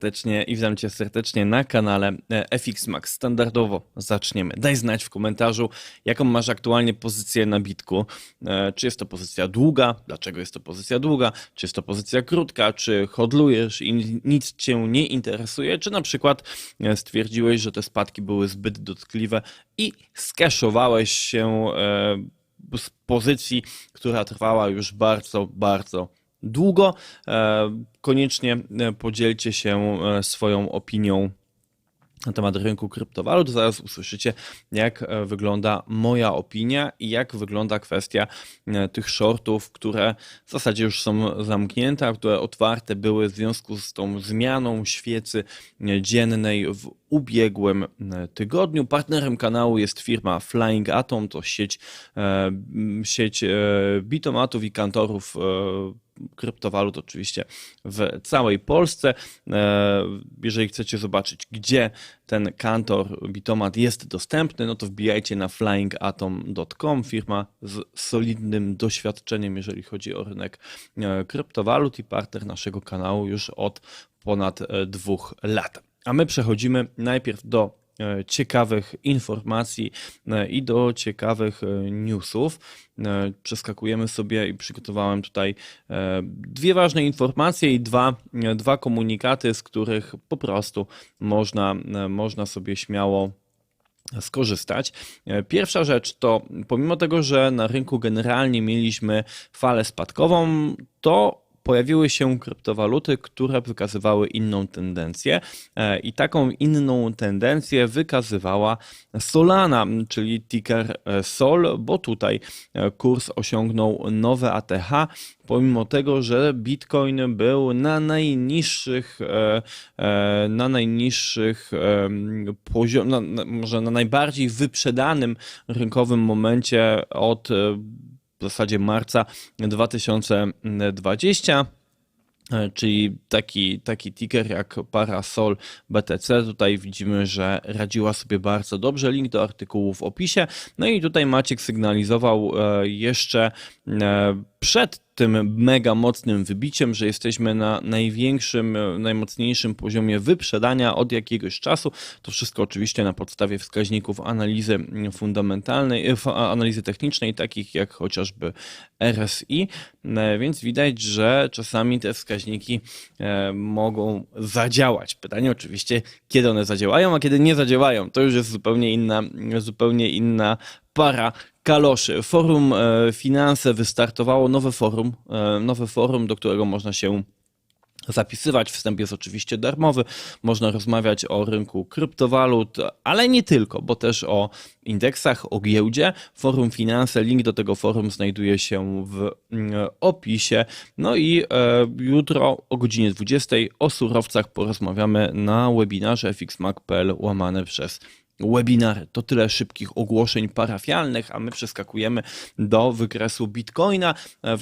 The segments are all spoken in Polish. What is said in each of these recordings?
serdecznie i witam Cię serdecznie na kanale e, FX Max. Standardowo zaczniemy. Daj znać w komentarzu, jaką masz aktualnie pozycję na bitku. E, Czy jest to pozycja długa? Dlaczego jest to pozycja długa? Czy jest to pozycja krótka? Czy hodlujesz i nic Cię nie interesuje? Czy na przykład e, stwierdziłeś, że te spadki były zbyt dotkliwe i skeszowałeś się z pozycji, która trwała już bardzo, bardzo długo. E, Koniecznie e, podzielcie się e, swoją opinią na temat rynku kryptowalut. Zaraz usłyszycie, jak wygląda moja opinia i jak wygląda kwestia tych shortów, które w zasadzie już są zamknięte, a które otwarte były w związku z tą zmianą świecy dziennej w ubiegłym e, tygodniu. Partnerem kanału jest firma Flying Atom, to sieć, e, sieć e, bitomatów i kantorów kryptowalut oczywiście w całej Polsce. Jeżeli chcecie zobaczyć, gdzie ten kantor Bitomat jest dostępny, no to wbijajcie na flyingatom.com, firma z solidnym doświadczeniem, jeżeli chodzi o rynek kryptowalut i partner naszego kanału już od ponad dwóch lat. A my przechodzimy najpierw do e, ciekawych informacji e, i do ciekawych e, newsów. Przeskakujemy sobie i przygotowałem tutaj dwie ważne informacje i dwa, dwa komunikaty, z których po prostu można, można sobie śmiało skorzystać. Pierwsza rzecz to, pomimo tego, że na rynku generalnie mieliśmy falę spadkową, to pojawiły się kryptowaluty, które wykazywały inną tendencję e, i taką inną tendencję wykazywała Solana, czyli ticker e, SOL, bo tutaj e, kurs osiągnął nowe ATH, pomimo tego, że Bitcoin był na najniższych, na najniższych poziomach, może na najbardziej wyprzedanym rynkowym momencie od w zasadzie marca 2020. E, Czyli taki, taki ticker jak Parasol BTC. Tutaj widzimy, że radziła sobie bardzo dobrze. Link do artykułu w opisie. No i tutaj Maciek sygnalizował e, jeszcze e, przed tym mega mocnym wybiciem, że jesteśmy na największym, najmocniejszym poziomie wyprzedania od jakiegoś czasu. To wszystko oczywiście na podstawie wskaźników analizy fundamentalnej, analizy technicznej, takich jak chociażby RSI, E, więc widać, że czasami te wskaźniki e, mogą zadziałać. Pytanie oczywiście, kiedy one zadziałają, a kiedy nie zadziałają. To już jest zupełnie inna, zupełnie inna para kaloszy. Forum e, Finanse wystartowało nowe forum, e, nowe forum, do którego można się zapisywać. Wstęp jest oczywiście darmowy. Można rozmawiać o rynku kryptowalut, ale nie tylko, bo też o indeksach, o giełdzie. Forum Finanse, link do tego forum znajduje się w mm, opisie. No i e, jutro o godzinie 20 o surowcach porozmawiamy na webinarze fxmac.pl łamane przez webinary. To tyle szybkich ogłoszeń parafialnych, a my przeskakujemy do wykresu Bitcoina,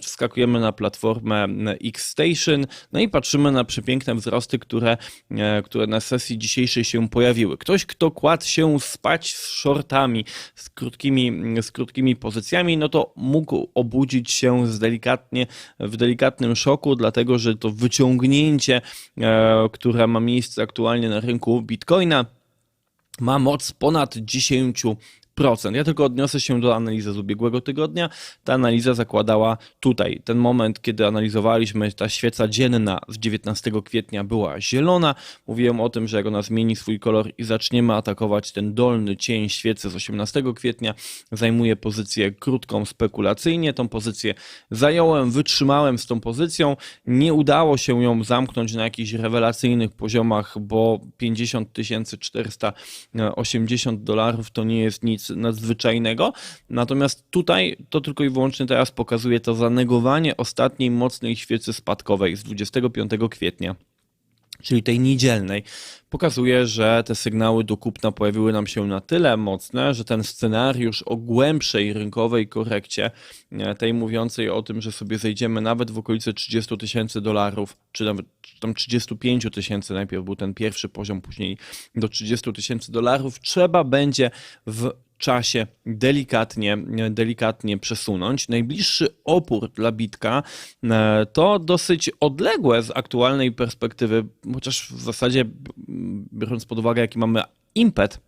wskakujemy na platformę Xstation, no i patrzymy na przepiękne wzrosty, które, e, które na sesji dzisiejszej się pojawiły. Ktoś, kto kładł się spać z shortami, z krótkimi, z krótkimi pozycjami, no to mógł obudzić się z delikatnie, w delikatnym szoku, dlatego że to wyciągnięcie, e, które ma miejsce aktualnie na rynku Bitcoina, ma moc ponad 10%. Ja tylko odniosę się do analizy z ubiegłego tygodnia. Ta analiza zakładała tutaj ten moment, kiedy analizowaliśmy, ta świeca dzienna z 19 kwietnia była zielona. Mówiłem o tym, że jak ona zmieni swój kolor i zaczniemy atakować ten dolny cień świecy z 18 kwietnia, zajmuje pozycję krótką spekulacyjnie. Tą pozycję zająłem, wytrzymałem z tą pozycją. Nie udało się ją zamknąć na jakichś rewelacyjnych poziomach, bo 50 480 dolarów to nie jest nic nadzwyczajnego. Natomiast tutaj to tylko i wyłącznie teraz pokazuje to zanegowanie ostatniej mocnej świecy spadkowej z 25 kwietnia czyli tej niedzielnej, pokazuje, że te sygnały do kupna pojawiły nam się na tyle mocne, że ten scenariusz o głębszej rynkowej korekcie, e, tej mówiącej o tym, że sobie zejdziemy nawet w okolice 30 tysięcy dolarów, czy nawet tam 35 tysięcy, najpierw był ten pierwszy poziom, później do 30 tysięcy dolarów, trzeba będzie w czasie delikatnie, delikatnie przesunąć. Najbliższy opór dla bitka e, to dosyć odległe z aktualnej perspektywy, chociaż w zasadzie biorąc pod uwagę jaki mamy impet,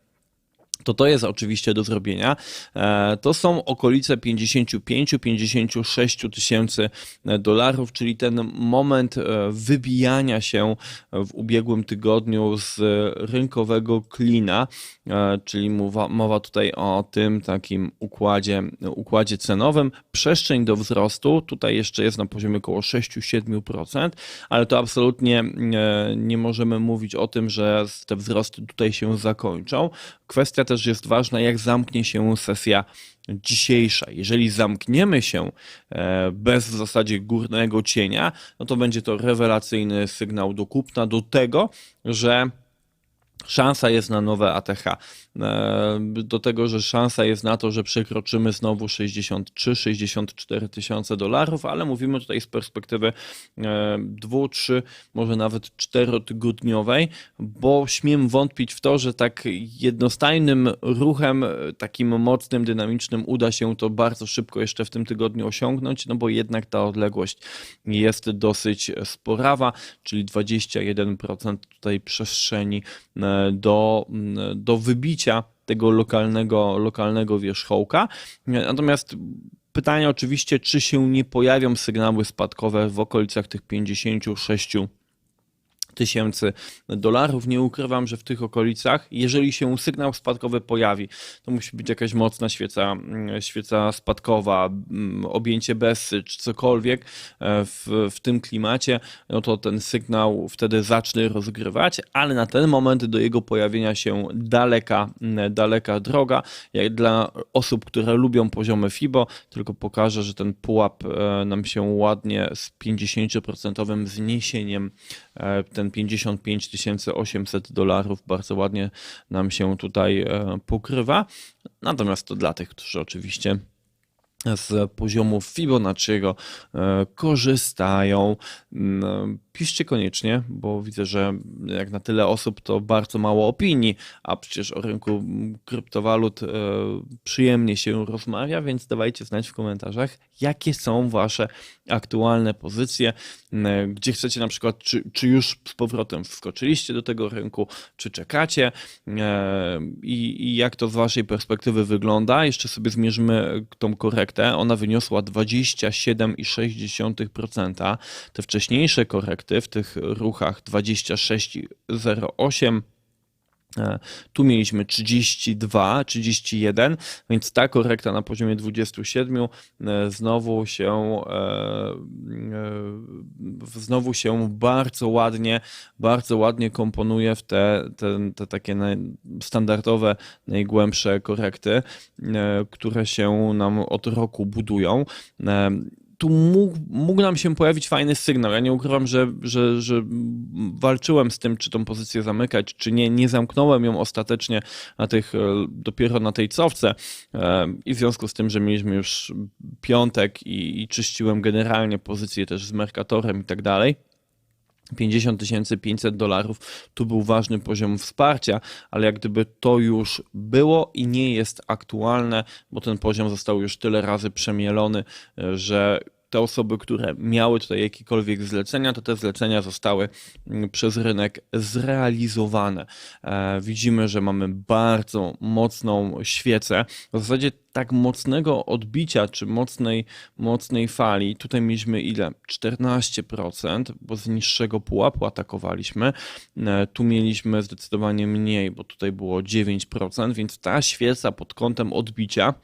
to to jest oczywiście do zrobienia. E, to są okolice 55-56 tysięcy dolarów, czyli ten moment e, wybijania się w ubiegłym tygodniu z rynkowego klina, e, czyli mowa, mowa tutaj o tym takim układzie, układzie cenowym. Przestrzeń do wzrostu tutaj jeszcze jest na poziomie około 6-7%, ale to absolutnie nie możemy mówić o tym, że te wzrosty tutaj się zakończą. Kwestia też jest ważna, jak zamknie się sesja dzisiejsza. Jeżeli zamkniemy się e, bez w zasadzie górnego cienia, no to będzie to rewelacyjny sygnał do kupna, do tego, że szansa jest na nowe ATH. E, do tego, że szansa jest na to, że przekroczymy znowu 63-64 tysiące dolarów, ale mówimy tutaj z perspektywy e, dwu, trzy, może nawet czterotygodniowej, bo śmiem wątpić w to, że tak jednostajnym ruchem, takim mocnym, dynamicznym uda się to bardzo szybko jeszcze w tym tygodniu osiągnąć, no bo jednak ta odległość jest dosyć sporawa, czyli 21% tutaj przestrzeni e, do, do wybicia tego lokalnego, lokalnego wierzchołka. Natomiast pytanie oczywiście, czy się nie pojawią sygnały spadkowe w okolicach tych 56 tysięcy dolarów. Nie ukrywam, że w tych okolicach, jeżeli się sygnał spadkowy pojawi, to musi być jakaś mocna świeca, mm, świeca spadkowa, mm, objęcie bessy czy cokolwiek e, w, w tym klimacie, no to ten sygnał wtedy zacznie rozgrywać, ale na ten moment do jego pojawienia się daleka, mm, daleka droga. Jak dla osób, które lubią poziomy FIBO, tylko pokażę, że ten pułap e, nam się ładnie z 50% zniesieniem e, ten 55 800 dolarów bardzo ładnie nam się tutaj e, pokrywa. Natomiast to dla tych, którzy oczywiście z poziomu Fibonacciego e, korzystają. Piszcie koniecznie, bo widzę, że jak na tyle osób to bardzo mało opinii, a przecież o rynku kryptowalut e, przyjemnie się rozmawia, więc dawajcie znać w komentarzach, jakie są wasze aktualne pozycje, gdzie chcecie na przykład, czy, czy już z powrotem wskoczyliście do tego rynku, czy czekacie e, i, i jak to z waszej perspektywy wygląda. Jeszcze sobie zmierzymy tą korektę. Ona wyniosła 27,6%. Te wcześniejsze korekty w tych ruchach 26,08%. E, tu mieliśmy 32, 31, więc ta korekta na poziomie 27 e, znowu się e, znowu się bardzo ładnie, bardzo ładnie komponuje w te, te, te takie standardowe, najgłębsze korekty, które się nam od roku budują tu mógł, mógł nam się pojawić fajny sygnał. Ja nie ukrywam, że, że, że walczyłem z tym, czy tą pozycję zamykać, czy nie. Nie zamknąłem ją ostatecznie na tych, e, dopiero na tej cofce e, i w związku z tym, że mieliśmy już piątek i, i czyściłem generalnie pozycję też z Mercatorem i tak dalej 50 500 dolarów tu był ważny poziom wsparcia, ale jak gdyby to już było i nie jest aktualne, bo ten poziom został już tyle razy przemielony, że te osoby, które miały tutaj jakiekolwiek zlecenia, to te zlecenia zostały mm, przez rynek zrealizowane. E, widzimy, że mamy bardzo mocną świecę. W zasadzie tak mocnego odbicia czy mocnej, mocnej fali, tutaj mieliśmy ile? 14%, bo z niższego pułapu atakowaliśmy. E, tu mieliśmy zdecydowanie mniej, bo tutaj było 9%, więc ta świeca pod kątem odbicia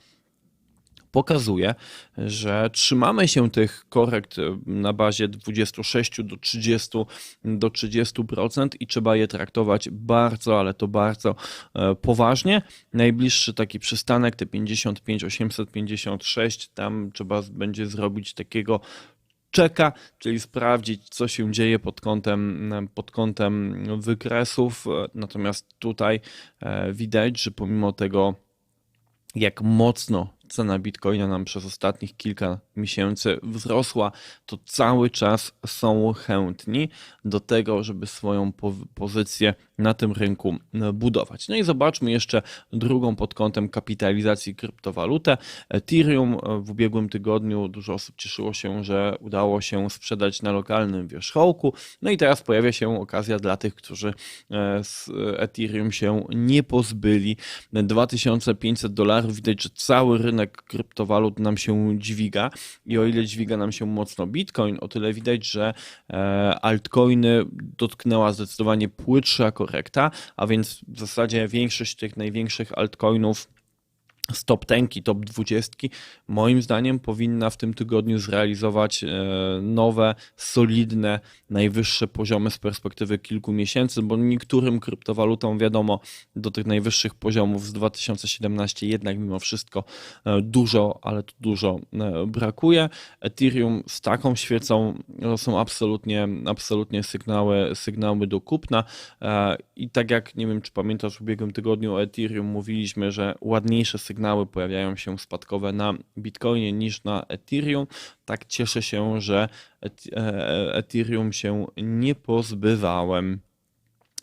pokazuje, że trzymamy się tych korekt na bazie 26 do 30 do 30% i trzeba je traktować bardzo, ale to bardzo e, poważnie. Najbliższy taki przystanek, te 55 856, tam trzeba będzie zrobić takiego czeka, czyli sprawdzić, co się dzieje pod kątem, pod kątem wykresów. Natomiast tutaj e, widać, że pomimo tego jak mocno cena bitcoina nam przez ostatnich kilka miesięcy wzrosła, to cały czas są chętni do tego, żeby swoją po pozycję na tym rynku e, budować. No i zobaczmy jeszcze drugą pod kątem kapitalizacji kryptowalutę. Ethereum e, w ubiegłym tygodniu dużo osób cieszyło się, że udało się sprzedać na lokalnym wierzchołku. No i teraz pojawia się okazja dla tych, którzy e, z Ethereum się nie pozbyli. 2500 dolarów, widać, że cały rynek kryptowalut nam się dźwiga i o ile dźwiga nam się mocno Bitcoin, o tyle widać, że altcoiny dotknęła zdecydowanie płytsza korekta, a więc w zasadzie większość tych największych altcoinów z top 10, top 20, moim zdaniem powinna w tym tygodniu zrealizować e, nowe, solidne, najwyższe poziomy z perspektywy kilku miesięcy, bo niektórym kryptowalutom wiadomo, do tych najwyższych poziomów z 2017 jednak mimo wszystko e, dużo, ale to dużo e, brakuje. Ethereum z taką świecą to są absolutnie, absolutnie sygnały, sygnały do kupna i tak jak, nie wiem czy pamiętasz, w ubiegłym tygodniu o Ethereum mówiliśmy, że ładniejsze sygnały sygnały pojawiają się spadkowe na Bitcoinie niż na Ethereum. Tak cieszę się, że e, Ethereum się nie pozbywałem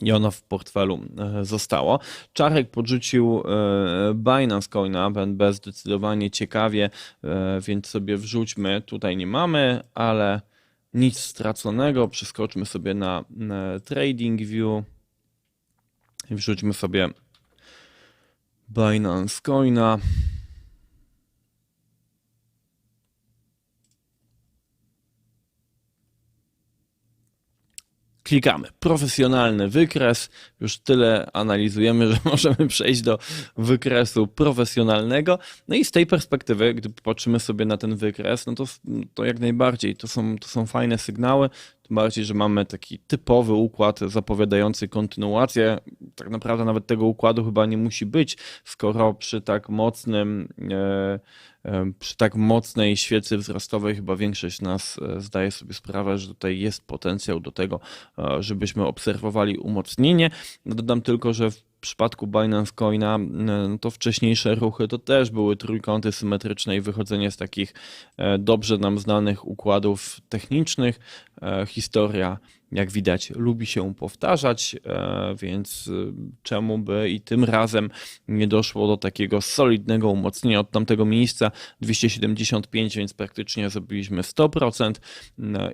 i ono w portfelu e, zostało. Czarek podrzucił e, Binance Coina, BNB zdecydowanie ciekawie, więc sobie wrzućmy, tutaj nie mamy, ale nic straconego. Przeskoczmy sobie na, na TradingView i wrzućmy sobie Binance Coina. Klikamy. Profesjonalny wykres. Już tyle analizujemy, że możemy przejść do wykresu profesjonalnego. No i z tej perspektywy, gdy popatrzymy sobie na ten wykres, no to, to jak najbardziej to są, to są fajne sygnały. Tym bardziej, że mamy taki typowy układ zapowiadający kontynuację. Tak naprawdę nawet tego układu chyba nie musi być, skoro przy tak mocnym, e, e, przy tak mocnej świecy wzrostowej chyba większość nas e, zdaje sobie sprawę, że tutaj jest potencjał do tego, żebyśmy obserwowali umocnienie. Dodam tylko, że w przypadku Binance Coina, no to wcześniejsze ruchy to też były trójkąty symetryczne i wychodzenie z takich e, dobrze nam znanych układów technicznych. E, historia, jak widać, lubi się powtarzać, e, więc czemu by i tym razem nie doszło do takiego solidnego umocnienia od tamtego miejsca 275, więc praktycznie zrobiliśmy 100%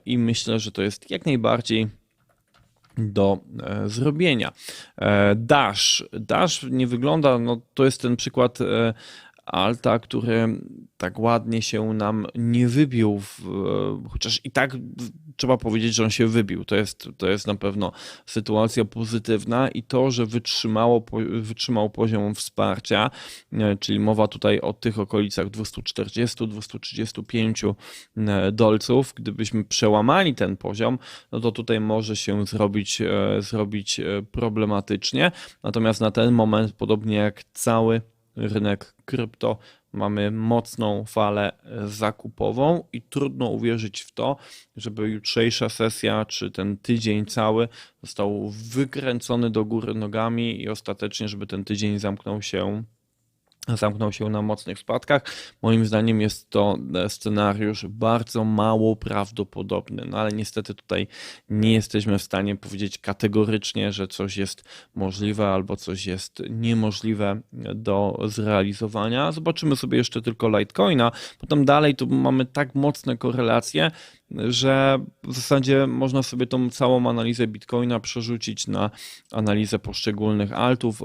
i myślę, że to jest jak najbardziej do e, zrobienia. E, Dash. Dash nie wygląda, no to jest ten przykład e, Alta, który tak ładnie się nam nie wybił, w, chociaż i tak trzeba powiedzieć, że on się wybił. To jest, to jest na pewno sytuacja pozytywna i to, że wytrzymało, wytrzymał poziom wsparcia, e, czyli mowa tutaj o tych okolicach 240-235 e, dolców. Gdybyśmy przełamali ten poziom, no to tutaj może się zrobić, e, zrobić problematycznie. Natomiast na ten moment, podobnie jak cały rynek krypto. Mamy mocną falę zakupową i trudno uwierzyć w to, żeby jutrzejsza sesja czy ten tydzień cały został wykręcony do góry nogami i ostatecznie, żeby ten tydzień zamknął się zamknął się na mocnych spadkach. Moim zdaniem jest to scenariusz bardzo mało prawdopodobny, no ale niestety tutaj nie jesteśmy w stanie powiedzieć kategorycznie, że coś jest możliwe albo coś jest niemożliwe do zrealizowania. Zobaczymy sobie jeszcze tylko Litecoina, potem dalej tu mamy tak mocne korelacje, że w zasadzie można sobie tą całą analizę Bitcoina przerzucić na analizę poszczególnych altów.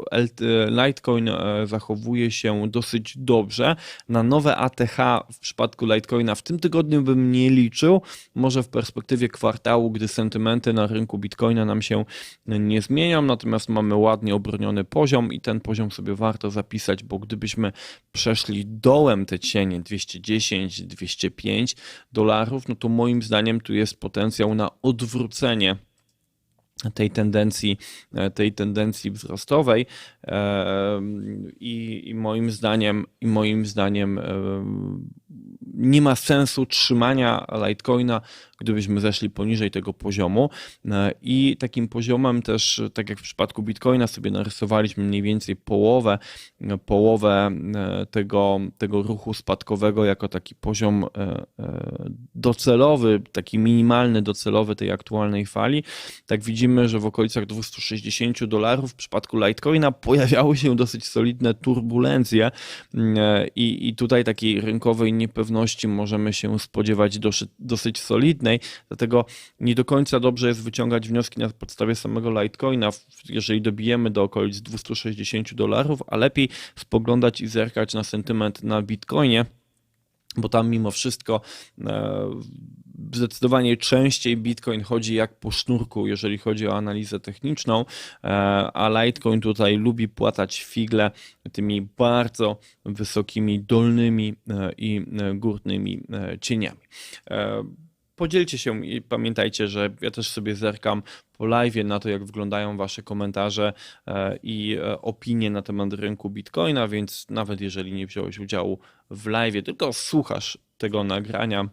Litecoin e, zachowuje się dosyć dobrze. Na nowe ATH w przypadku Litecoina w tym tygodniu bym nie liczył. Może w perspektywie kwartału, gdy sentymenty na rynku Bitcoina nam się nie zmienią, natomiast mamy ładnie obroniony poziom i ten poziom sobie warto zapisać, bo gdybyśmy przeszli dołem te cienie 210, 205 dolarów, no to moim moim zdaniem tu jest potencjał na odwrócenie tej tendencji, tej tendencji wzrostowej i, i moim zdaniem i moim zdaniem nie ma sensu trzymania Litecoina, gdybyśmy zeszli poniżej tego poziomu. E, I takim poziomem też, tak jak w przypadku Bitcoina, sobie narysowaliśmy mniej więcej połowę, e, połowę e, tego, tego ruchu spadkowego jako taki poziom docelowy, taki minimalny docelowy tej aktualnej fali. Tak widzimy, że w okolicach 260 dolarów w przypadku Litecoina pojawiały się dosyć solidne turbulencje mm, i, i tutaj takiej rynkowej niepewności możemy się spodziewać dosyć, dosyć solidnej, dlatego nie do końca dobrze jest wyciągać wnioski na podstawie samego Litecoina, jeżeli dobijemy do okolic 260 dolarów, a lepiej spoglądać i zerkać na sentyment na Bitcoinie, bo tam mimo wszystko e, zdecydowanie częściej Bitcoin chodzi jak po sznurku, jeżeli chodzi o analizę techniczną, e, a Litecoin tutaj lubi płatać figle tymi bardzo wysokimi dolnymi e, i górnymi cieniami. Podzielcie się i pamiętajcie, że ja też sobie zerkam po live na to, jak wyglądają Wasze komentarze e, i e, opinie na temat rynku Bitcoina, więc nawet jeżeli nie wziąłeś udziału w live, tylko słuchasz tego nagrania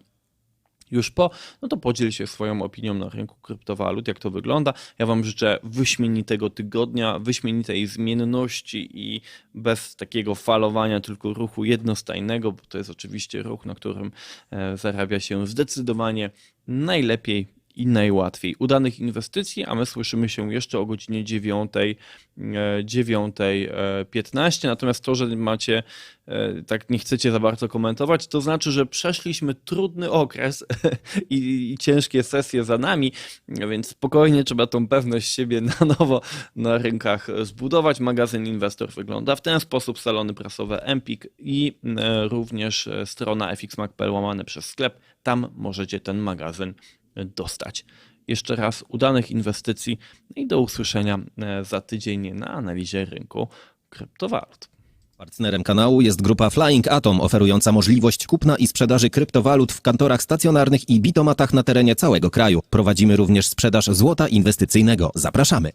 już po, no to podziel się swoją opinią na rynku kryptowalut, jak to wygląda. Ja Wam życzę wyśmienitego tygodnia, wyśmienitej zmienności i bez takiego falowania, tylko ruchu jednostajnego, bo to jest oczywiście ruch, na którym e, zarabia się zdecydowanie najlepiej i najłatwiej. Udanych inwestycji, a my słyszymy się jeszcze o godzinie 9, e, 9.15. Natomiast to, że macie, e, tak nie chcecie za bardzo komentować, to znaczy, że przeszliśmy trudny okres i, i ciężkie sesje za nami, więc spokojnie trzeba tą pewność siebie na nowo na rynkach zbudować. Magazyn Inwestor wygląda w ten sposób, salony prasowe Empik i e, również e, strona fxmac.pl łamane przez sklep. Tam możecie ten magazyn dostać. Jeszcze raz udanych inwestycji i do usłyszenia e, za tydzień na analizie rynku kryptowalut. Partnerem kanału jest grupa Flying Atom, oferująca możliwość kupna i sprzedaży kryptowalut w kantorach stacjonarnych i bitomatach na terenie całego kraju. Prowadzimy również sprzedaż złota inwestycyjnego. Zapraszamy.